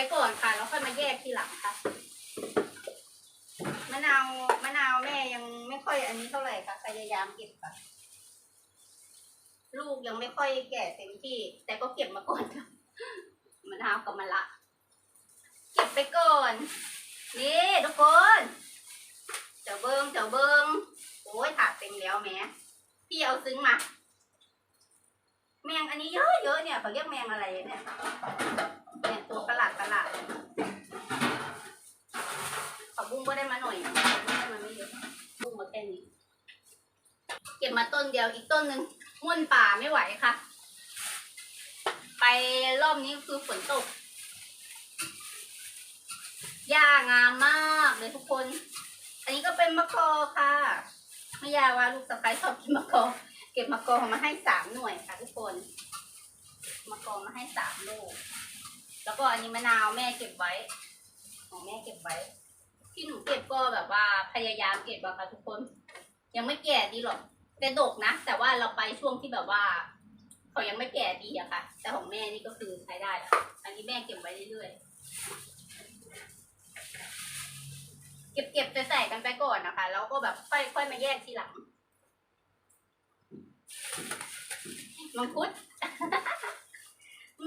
ไปก่อนค่ะแล้วค่อยมาแยกทีหลังค่ะมะนาวมะนาวแม่ยังไม่ค่อยอันนี้เท่าไหร่ค่ะพยายามเก็บค่ะ ลูกยังไม่ค่อยแก่เต็มที่ แต่ก็เก็บมาก่อนค่ะมะนาวกับมะละเก็บไปก่อนนี่ทุกคนเจ้าเบิงเจ้าเบิงโอ้ยถาดเต็มแล้วแม่พี่เอาซึ้งมาแมงอันนี้เยอะเยอะเนี่ยเขาเรียกแมงอะไรเนี่ยเนี่ยตัวประหลาดประหลาดผักบุ้งก็ได้มาหน่อยนะไม่ได้มาไม่เยอะบุ้งมาแค่นี้ เก็ บมาต้นเดียวอีกต้นหนึ่งม่วนป่าไม่ไหวค่ะ ไปรอบนี้คือฝนตกหญ้างามมากเลยทุกคน อันนี้ก็เป็นมะกอค่ะไม่ยาว่าลูกสะใภ้ชอบกินมะกอ เก็บมะกอมาให้สามหน่วยค่ะ ทุกคนมะกอมาให้สามลูก แล้วก็อันนี้มะนาวแม่เก็บไว้ ของแม่เก็บไว้ ที่หนูเก็บก็แบบว่าพยายามเก็บอะค่ะทุกคน ยังไม่แก่ดีหรอก แต่ดกนะ แต่ว่าเราไปช่วงที่แบบว่า เขายังไม่แก่ดีอะค่ะ แต่ของแม่นี่ก็คือใช้ได้อะอันนี้แม่เก็บไว้เรื่อยๆ เก็บเก็บๆใส่ๆกันไปก่อนนะคะ แล้วก็แบบค่อยค่อยมาแยกทีหลัง มังคุด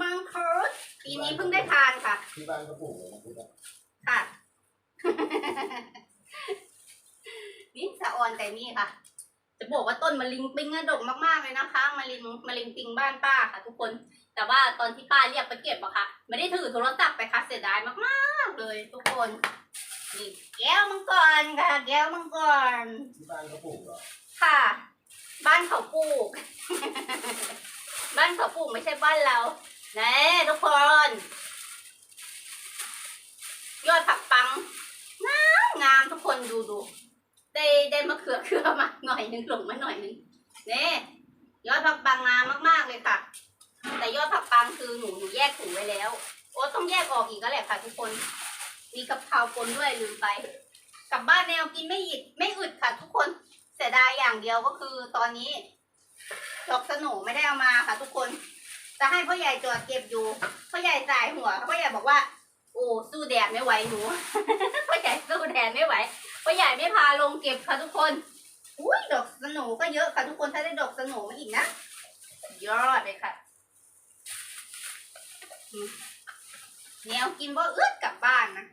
มังคุดปีนี้เพิ่งได้ทานค่ะ ที่บ้านก็ปลูกเลยนะพี่นะค่ะ นี่สะออนแต่นี่ค่ะ จะบอกว่าต้นมะลิงปิงอะดกมากๆเลยนะคะมะลิงมะลิงปิงบ้านป้าค่ะ ทุกคน แต่ว่าตอนที่ป้าเรียกไปเก็บอะค่ะไม่ได้ถือโทรศัพท์ไปค่ะเสียดายมากๆ เลยทุกคนนี่แก้วมังกรค่ะ แก้วมังกรที่บ้านก็ปลูกเหรอค่ะ บ้านเขาปลูก บ้านเขาปลูกไม่ใช่บ้านเราแน่ทุกคน ยอดผักปังงามงามทุกคนดูดู ได้ได้มะเขือเขือมาหน่อยนึงหลงมาหน่อยนึงนี่ยอดผักปังงามมากๆเลยค่ะ แต่ยอดผักปังคือหนูหนูแยกถุงไว้แล้ว โอ้ต้องแยกออกอีกก็แหละค่ะทุกคน มีกะเพราปนด้วยลืมไป กลับบ้านแนวกินไม่หยิดไม่อึดค่ะ ทุกคนเสียดายอย่างเดียวก็คือตอนนี้ดอกสนูไม่ได้เอามาค่ะ ทุกคน จะให้พ่อใหญ่จอดเก็บอยู่พ่อใหญ่สายหัวพ่อใหญ่บอกว่า โอ้สู้แดดไม่ไหวหนูพ่อใหญ่สู้แดดไม่ไหว ป้าใหญ่ไม่พาลงเก็บค่ะทุกคน อุ้ยดอกสโหนูก็เยอะค่ะทุกคนถ้าได้ดอกสโหนูมาอีกนะยอดเลยค่ะแนวกินบ่เอื้อกลับบ้านนะ